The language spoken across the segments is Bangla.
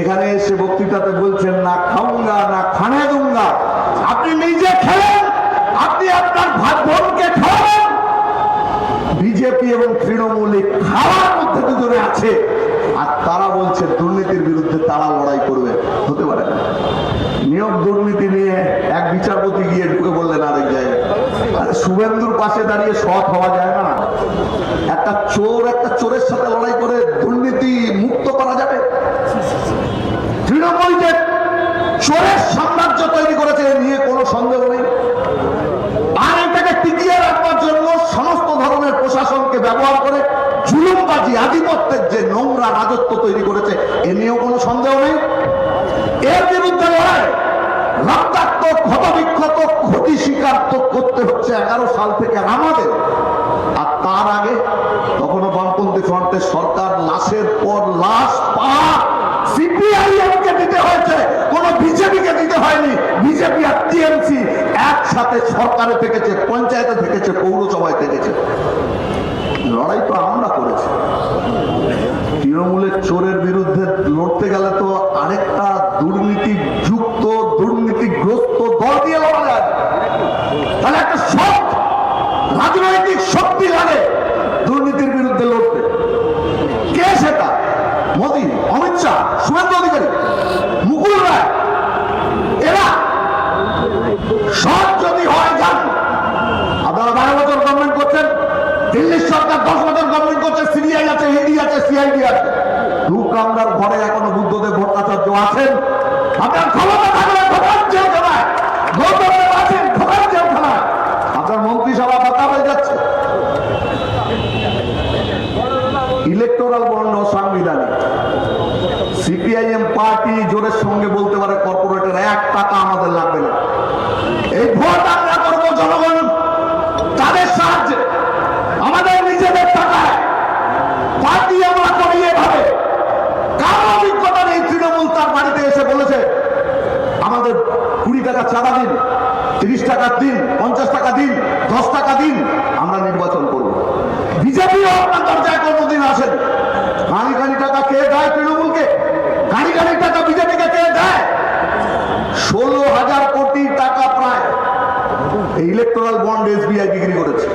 এখানে এসে বক্তৃতাতে বলছেন, না খাউঙ্গা, না খানে দুঙ্গা আপনি নিজে খেলেন, আপনি আপনার ভাত বোনকে বিজেপি এবং তৃণমূল খাওয়ার মধ্যে দুজনে আছে। আর তারা বলছে, দুর্নীতির বিরুদ্ধে তারা লড়াই করবে। হতে পারে নিয়োগ দুর্নীতি নিয়ে এক বিচারপতি গিয়ে ঢুকে বললেন আরেক জায়গায় শুভেন্দুর পাশে দাঁড়িয়ে সৎ হওয়া যায় না। একটা চোর একটা চোরের সাথে লড়াই করে দুর্নীতি মুক্ত করা যাবে তৃণমূল যে চোরের সাম্রাজ্য তৈরি করেছে, এ নিয়ে কোনো সন্দেহ নেই। আর এটাকে টিকিয়ে রাখবার জন্য সমস্ত ধরনের প্রশাসনকে ব্যবহার করে জুলুমবাজি আধিপত্যের যে নোংরা রাজত্ব তৈরি করেছে, এ নিয়েও কোনো সন্দেহ নেই। এর বিরুদ্ধে লড়াই রক্তাক্ত ক্ষতবিক্ষত ক্ষতি স্বীকার তো করতে হচ্ছে এগারো সাল থেকে আমাদের আর তার আগে তখনও বামপন্থী ফ্রন্টের সরকার লাশের পর লাশ পা সিপিআইএম কে দিতে হয়েছে কোন বিজেপিকে দিতে হয়নি বিজেপি আর টিএমসি একসাথে সরকারে থেকেছে পঞ্চায়েতে থেকেছে পৌরসভায় থেকেছে। লড়াই তো আমরা করেছি তৃণমূলের চোরের বিরুদ্ধে লড়তে গেলে তো আরেকটা দুর্নীতি যুক্ত দুর্নীতিগ্রস্ত দল দিয়ে লড়া যায় তাহলে একটা সৎ রাজনৈতিক শক্তি লাগে দুর্নীতির বিরুদ্ধে লড়তে কে সেটা মোদী অমিত শাহ শুভেন্দু অধিকারী মুকুল রায় এরা সৎ যদি হয় যান আপনারা বারো বছর গভর্নমেন্ট করছেন দিল্লির সরকার দশ বছর গভর্নমেন্ট করছে, সিবিআই আছে ইডি আছে, সিআইডি আছে। দু কামরার ঘরে এখনও বুদ্ধদেব ভট্টাচার্য আছেন। আপনার ক্ষমতা থাকলে ঢোকান জেলখানায় গৌতম দেব আছেন ঢোকান জেলখানায় আপনার মন্ত্রিসভা বাতা হয়ে যাচ্ছে। ইলেকটোরাল বন্ড সাংবিধানিক। সিপিআইএম পার্টি জোরের সঙ্গে বলতে পারে কর্পোরেটের এক টাকা আমাদের লাগবে না এই ভোট আমরা করব জনগণ তাদের সাহায্যে আমাদের নিজেদের টাকায় পার্টি আমরা করি এভাবে কারও অভিজ্ঞতা নেই তৃণমূল তার বাড়িতে এসে বলেছে আমাদের কুড়ি টাকা চাঁদা দিন তিরিশ টাকা দিন পঞ্চাশ টাকা দিন দশ টাকা দিন আমরা নির্বাচন করব আপনার কোনোদিন আসেন গাড়ি গাড়ি টাকা কে দেয় তৃণমূলকে? গাড়ি গাড়ি টাকা বিজেপিকে কে দেয়? ষোলো হাজার কোটি টাকা প্রায় এই ইলেকট্রাল বন্ড এসবিআই বিক্রি করেছে।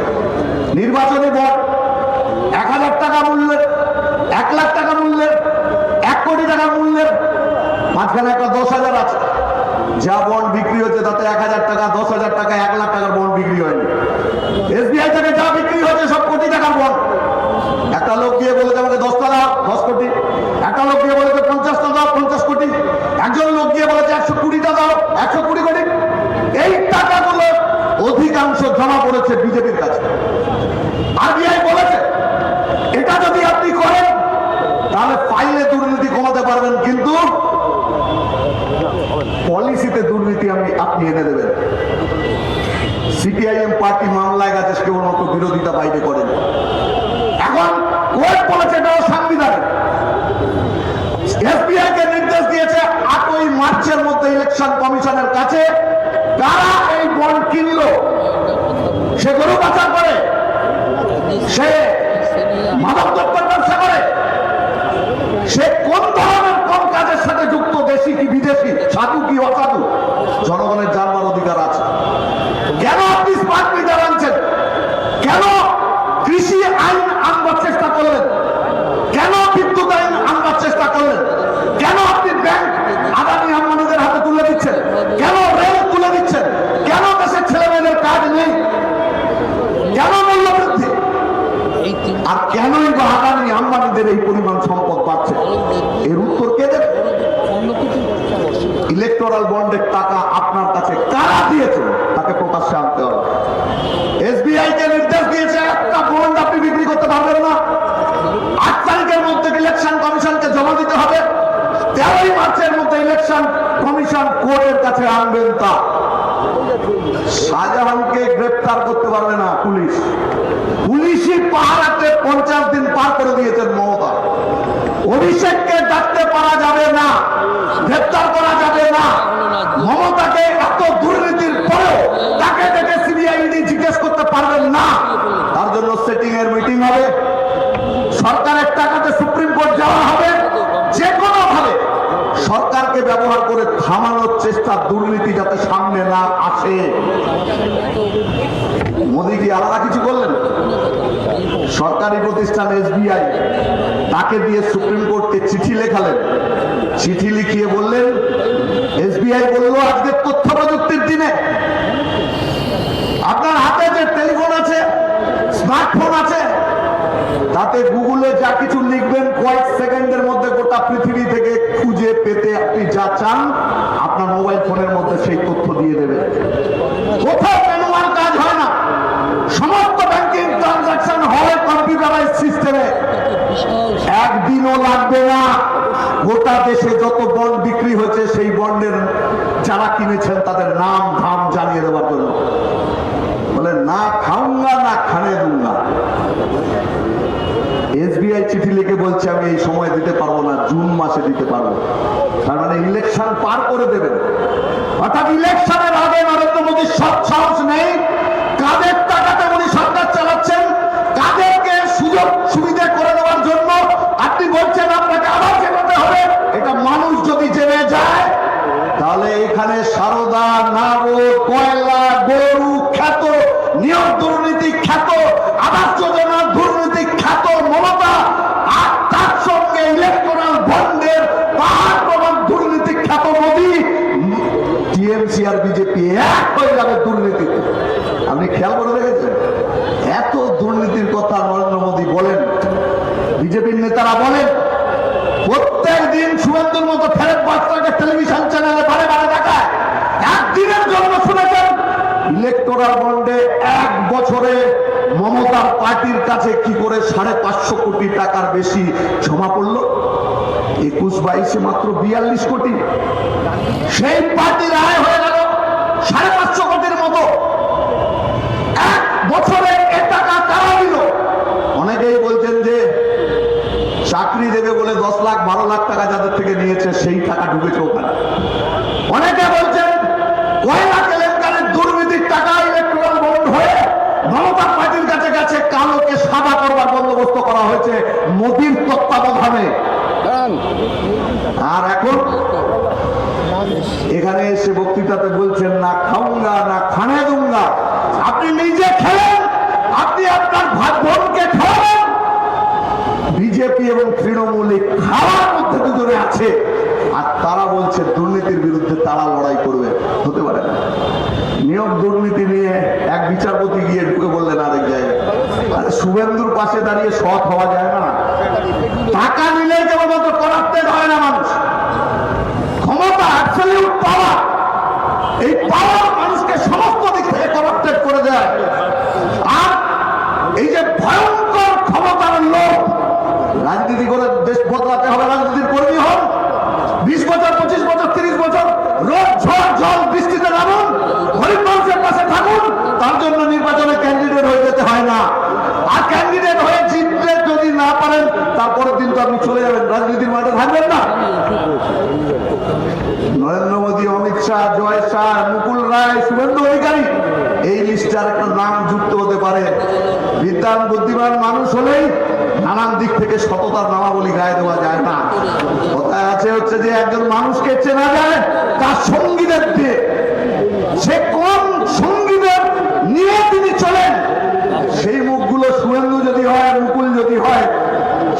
নির্বাচনী বন্ড এক হাজার টাকা মূল্যের, এক লাখ টাকা মূল্যের, এক কোটি টাকা মূল্যের, মাঝখানে একটা দশ হাজার আছে। যা বন্ড বিক্রি হচ্ছে তাতে এক হাজার টাকা, দশ হাজার টাকা, এক লাখ টাকার বন্ড বিক্রি হয়নি এসবিআই থেকে যা বিক্রি হচ্ছে সব কোটি টাকার বন্ড একটা লোক গিয়ে বলেছে আমাকে দশটা দাও দশ কোটি একটা লোক গিয়ে বলেছে পঞ্চাশটা দাও পঞ্চাশ কোটি একজন লোক গিয়ে বলেছে একশো কুড়িটা দাও একশো কুড়ি কোটি এই টাকাগুলো অধিকাংশ জমা পড়েছে বিজেপির কাছে আরবিআই বলেছে এটা যদি আপনি করেন তাহলে ফাইলে দুর্নীতি কমাতে পারবেন, কিন্তু পলিসিতে দুর্নীতি আমি আপনি এনে দেবেন। সিপিআইএম পার্টি মামলায় গেছে কেবলমাত্র বিরোধিতা বাইরে করেন। এখন কোর্ট বলেছে এটাও সাংবিধানিক। এসবিআই কে নির্দেশ দিয়েছে, আটই মার্চের মধ্যে ইলেকশন কমিশনের কাছে কারা এই বন্ড কিনলো, সেগুলো পাচার করে সে মাদক দ্রব্যের ব্যবসা করে সে কোন ধরনের কোন কাজের সাথে যুক্ত দেশি কি বিদেশি সাধু কি অসাধু জনগণের জানবার অধিকার আছে কেন আপনি স্মার্ট মিটার আনছেন কেন কৃষি আইন আনবার চেষ্টা করলেন কেন বিদ্যুৎ আইন আনবার চেষ্টা করলেন কেন আপনি ব্যাংক আদানি আম্বানিদের হাতে তুলে দিচ্ছেন কেন রেল তুলে দিচ্ছেন কেন দেশের ছেলে মেয়েদের কাজ নেই কেন মূল্য বৃদ্ধি আর কেনই বা আদানি আম্বানিদের এই পরিমাণ সম্পদ পাচ্ছে এর উত্তর কে দেবে ইলেকটোরাল বন্ডের টাকা আপনার কাছে কারা দিয়েছে তাকে প্রকাশ্যে আনতে হবে এসবিআই কে নির্দেশ দিয়েছে একটা বন্ড আপনি বিক্রি করতে পারবেন না আট তারিখের মধ্যে ইলেকশন কমিশনকে জমা দিতে হবে তেরোই মার্চের মধ্যে ইলেকশন কমিশন কোর্টের কাছে আনবেন তা। শাহজাহানকে গ্রেপ্তার করতে পারবে না পুলিশ। পুলিশই পাহারাতে পঞ্চাশ দিন পার করে দিয়েছেন মমতা। অভিষেককে ডাকতে পারা যাবে না, গ্রেপ্তার করা যাবে না। মমতাকে এত দুর্নীতির পরেও তাকে ডেকে সিবিআইডি জিজ্ঞেস করতে পারবেন না তার জন্য সেটিং এর মিটিং হবে সরকারের টাকাতে সুপ্রিম কোর্ট যাওয়া হবে যে কোনো ভাবে পরিষ্কার দুর্নীতি যাতে সামনে না আসে। মোদী কি আলাদা কিছু করলেন? সরকারি প্রতিষ্ঠান এসবিআই, তাকে দিয়ে সুপ্রিম কোর্টকে চিঠি লেখালেন। চিঠি লিখিয়ে বললেন, এসবিআই বলল, আজকে তথ্য প্রযুক্তির দিনে আপনার হাতে যে টেলিফোন আছে, স্মার্টফোন আছে তাতে গুগলে যা কিছু লিখবেন, কয়েক সেকেন্ডের মধ্যে গোটা পৃথিবী থেকে খুঁজে পেতে আপনি যা চান, আপনার মোবাইল ফোনের মধ্যে সেই তথ্য দিয়ে দেবে কোথাও অর্থাৎ বছরে মমতার পার্টির কাছে কি করে সাড়ে পাঁচশো কোটি টাকার বেশি জমা পড়ল? একুশ বাইশে মাত্র বিয়াল্লিশ কোটি। সেই পার্টির আয় হয়ে গেল সাড়ে পাঁচশো কোটির মতো। এক বছরে এ টাকা কারা দিল? অনেকেই বলছেন যে চাকরি দেবে বলে দশ লাখ, বারো লাখ টাকা যাদের থেকে নিয়েছে, সেই টাকা ঢুকেছে ওখানে অনেকে বলছেন কয়লা কেলেঙ্কারের দুর্নীতির টাকা ইলেকট্রাল বন্ড হয়ে মমতা পার্টির কাছে গেছে কালোকে সাদা করবার বন্দোবস্ত করা হয়েছে মোদীর তত্ত্বাবধানে আর এখন এখানে এসে বক্তৃতাতে বলছেন না খাউঙ্গা না খানে দুঙ্গা। আপনি নিজে খেলেন আপনি আপনার ভাই বোনকে বিজেপি এবং তৃণমূল খাওয়ার মধ্যে দুজনে আছে। আর তারা বলছে দুর্নীতির বিরুদ্ধে তারা লড়াই করবে। হতে পারে না। নিয়োগ দুর্নীতি নিয়ে এক বিচারপতি গিয়ে ঢুকে বললেন আরেক জায়গায় শুভেন্দুর পাশে দাঁড়িয়ে সৎ হওয়া যায় না। টাকা নিলে কেবলমাত্র করাতে হয় না মানুষ। ক্ষমতা পাওয়ার এই পাওয়ার মানুষকে সমস্ত দিক থেকে করাপ্টেড করে দেয় আর এই যে ভয়ঙ্কর ক্ষমতার লোক রাজনীতি করে দেশ বদলাতে হবে রাজনীতির কর্মী হন বিশ বছর পঁচিশ বছর তিরিশ বছর রোদ ঝড় জল বৃষ্টিতে নামুন গরিব মানুষের পাশে থাকুন তার জন্য নির্বাচনে ক্যান্ডিডেট হয়ে যেতে হয় না আর ক্যান্ডিডেট হয়ে জিততে যদি না পারেন তারপরের দিন তো আপনি চলে যাবেন রাজনীতির মাঠে থাকবেন না? নরেন্দ্র মোদী, অমিত শাহ, জয় শাহ, মুকুল রায়, শুভেন্দু অধিকারী, এই লিস্টার একটা নাম যুক্ত হতে পারে। বিদ্যান বুদ্ধিমান মানুষ হলেই নানান দিক থেকে সততার নামাবলী গায়ে দেওয়া যায় না। কথায় আছে হচ্ছে যে, একজন মানুষকে চেনা যায় তার সঙ্গীদের দিয়ে। সে কোন সঙ্গীদের নিয়ে তিনি চলেন সেই মুখগুলো শুভেন্দু যদি হয় মুকুল যদি হয়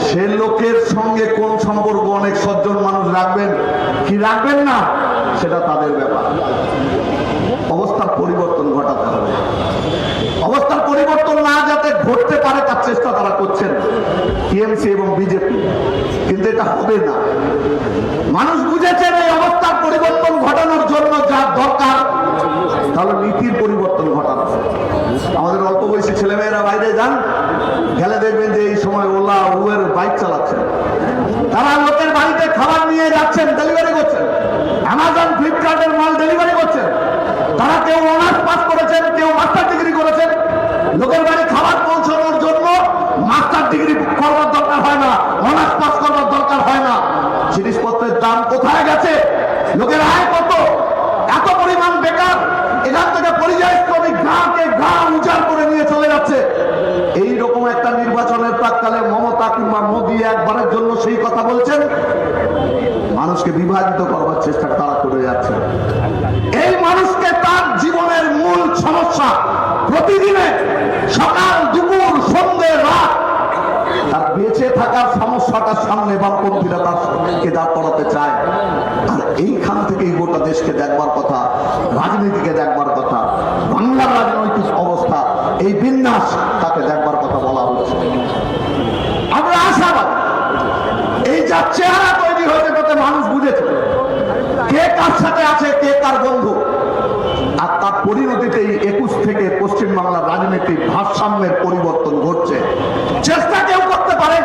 সে লোকের সঙ্গে কোন সম্পর্ক অনেক সজ্জন মানুষ রাখবেন কি রাখবেন না। সেটা তাদের ব্যাপার। অবস্থার পরিবর্তন ঘটাতে হবে। অবস্থার পরিবর্তন না যাতে ঘটতে পারে, তার চেষ্টা তারা করছেন টিএমসি এবং বিজেপি। কিন্তু এটা হবে না। মানুষ বুঝেছেন এই অবস্থার পরিবর্তন ঘটানোর জন্য যা দরকার, তাহলে নীতির পরিবর্তন ঘটানো আমাদের অল্প বয়সী ছেলেমেয়েরা বাইরে যান, গেলে দেখবেন যে এই সময় ওলা, উবের বাইক চালাচ্ছেন। তারা বাড়িতে খাবার নিয়ে যাচ্ছেন ডেলিভারি করছেন। অ্যামাজন ফ্লিপকার্টের মাল ডেলিভারি করছেন। তারা কেউ অনার্স পাস করেছেন, কেউ মাস্টার ডিগ্রি করেছেন। লোকের বাড়ি খাবার পৌঁছানোর জন্য মাস্টার ডিগ্রি করবার দরকার হয় না অনার্স পাস করবার দরকার হয় না। জিনিসপত্রের দাম কোথায় গেছে? লোকের আয় কত? এত পরিমাণ বেকার, এখান থেকে পরিযায়ী শ্রমিক গাঁকে গা উজাড় করে নিয়ে চলে যাচ্ছে। এই রকম একটা নির্বাচনের প্রাককালে মমতা কিংবা মোদী একবারের জন্য সেই কথা বলছেন। বিভাজিত করবার চেষ্টা তারা করে যাচ্ছে। এই মানুষকে তার জীবনের মূল সমস্যা, প্রতিদিনে সকাল, দুপুর, সন্ধ্যে, রাত, তার বেঁচে থাকার সমস্যাটার সামনে বামপন্থীরা তার সামনেকে দাঁড় করাতে চায়। আর এইখান থেকেই গোটা দেশকে দেখবার কথা, রাজনীতিকে দেখবার কথা, বাংলার রাজনৈতিক অবস্থা, এই বিন্যাস তাকে দেখবার কথা বলা হচ্ছে। আমরা আশাবাদ, এই যা চেহারা মানুষ বুঝেছে। কে কার সাথে আছে, কে কার বন্ধু। আর তার পরিণতিতেই একুশ থেকে পশ্চিম বাংলার রাজনীতির ভারসাম্যের পরিবর্তন ঘটছে। চেষ্টা কেউ করতে পারে।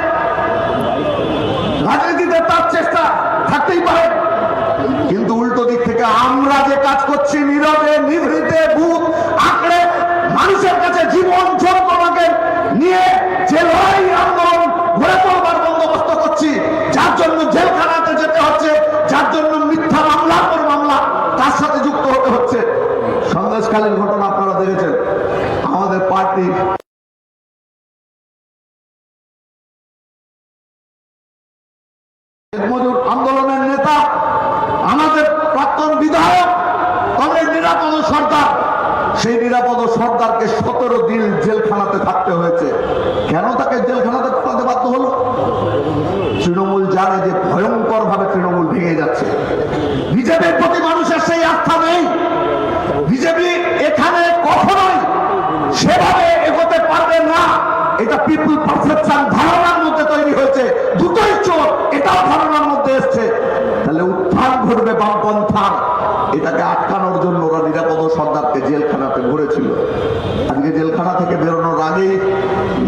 রাজনীতিতে তার চেষ্টা থাকতেই পারে। কিন্তু উল্টো দিক থেকে আমরা যে কাজ করছি, নীরবে, নিভৃতে বুথ আঁকড়ে মানুষের কাছে জীবন যন্ত্রণাকে নিয়ে যে লড়াই আন্দোলন গড়ে তোলবার বন্দোবস্ত করছি যার জন্য জেলখানাতে যেতে হচ্ছে যার জন্য মিথ্যা মামলার পর মামলা তার সাথে যুক্ত হতে হচ্ছে সন্দেশকালীন ঘটনা আপনারা দেখেছেন আমাদের পার্টি মজুর আন্দোলনের নেতা আমাদের প্রাক্তন বিধায়ক কংগ্রেস নিরাপদ সর্দার সেই নিরাপদ সর্দারকে সতেরো দিন জেলখানাতে থাকতে হয়েছে। কেন তাকে জেলখানাতে থাকতে বাধ্য হলো? তৃণমূল জানে যে ভয়ঙ্কর ভাবে তৃণমূল ভেঙে যাচ্ছে। বিজেপির প্রতি মানুষের সেই আস্থা নেই। বিজেপি এখানে কখনোই সেভাবে এগোতে পারবে না। এটা পিপুল পারসেপশন ধারণার মধ্যে তৈরি হয়েছে। দুটোই চোর, এটাও ধারণার মধ্যে এসছে। তাহলে উত্থান ঘটবে বামপন্থা এটাকে আটকানোর জন্য ওরা নিরাপদ সর্দারকে জেলখানাতে ভরেছিল আজকে জেলখানা থেকে বেরোনোর আগেই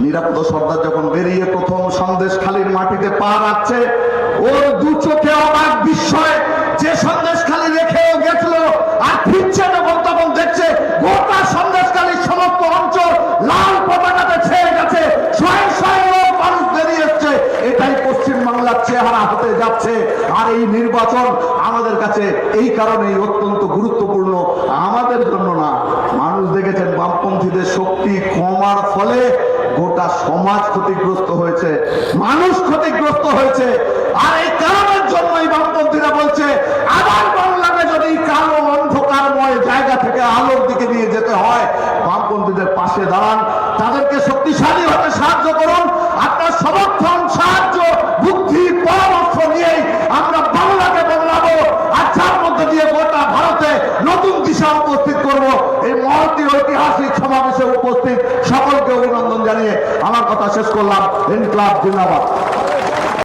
নিরাপদ সর্দার যখন বেরিয়ে প্রথম সন্দেশ খালির মাটিতে পা রাখছে, ওর দু চোখে অবাক বিস্ময় যে সন্দেশ খালি রেখেও গেছিল আর ফিরছে যখন তখন দেখছে গোটা সন্দেশ খালির সমস্ত অঞ্চল লাল পতাকাতে ছেয়ে গেছে শয়ে শয়ে মানুষ বেরিয়ে এসছে। এটাই পশ্চিম বাংলার চেহারা হতে যাচ্ছে। আর এই নির্বাচন কাছে এই কারণেই অত্যন্ত গুরুত্বপূর্ণ, আমাদের জন্য না। মানুষ দেখেছেন, বামপন্থীদের শক্তি কমার ফলে গোটা সমাজ ক্ষতিগ্রস্ত হয়েছে, মানুষ ক্ষতিগ্রস্ত হয়েছে। আর এই কারণের জন্যই বামপন্থীরা বলছে, আবার বাংলাকে যদি কালো অন্ধকারময় জায়গা থেকে আলোর দিকে নিয়ে যেতে হয়, বামপন্থীদের পাশে দাঁড়ান। তাদেরকে শক্তিশালী হতে সাহায্য করুন আপনার সমর্থন সাহায্য বুদ্ধি পরামর্শ নিয়েই আমরা বাংলাকে বদলাবো আর যার মধ্যে দিয়ে গোটা ভারতে নতুন দিশা উপস্থিত করব এই মহতি ঐতিহাসিক সমাবেশে উপস্থিত সকলকে অভিনন্দন জানিয়ে আমার কথা শেষ করলাম। ইনকলাব জিন্দাবাদ।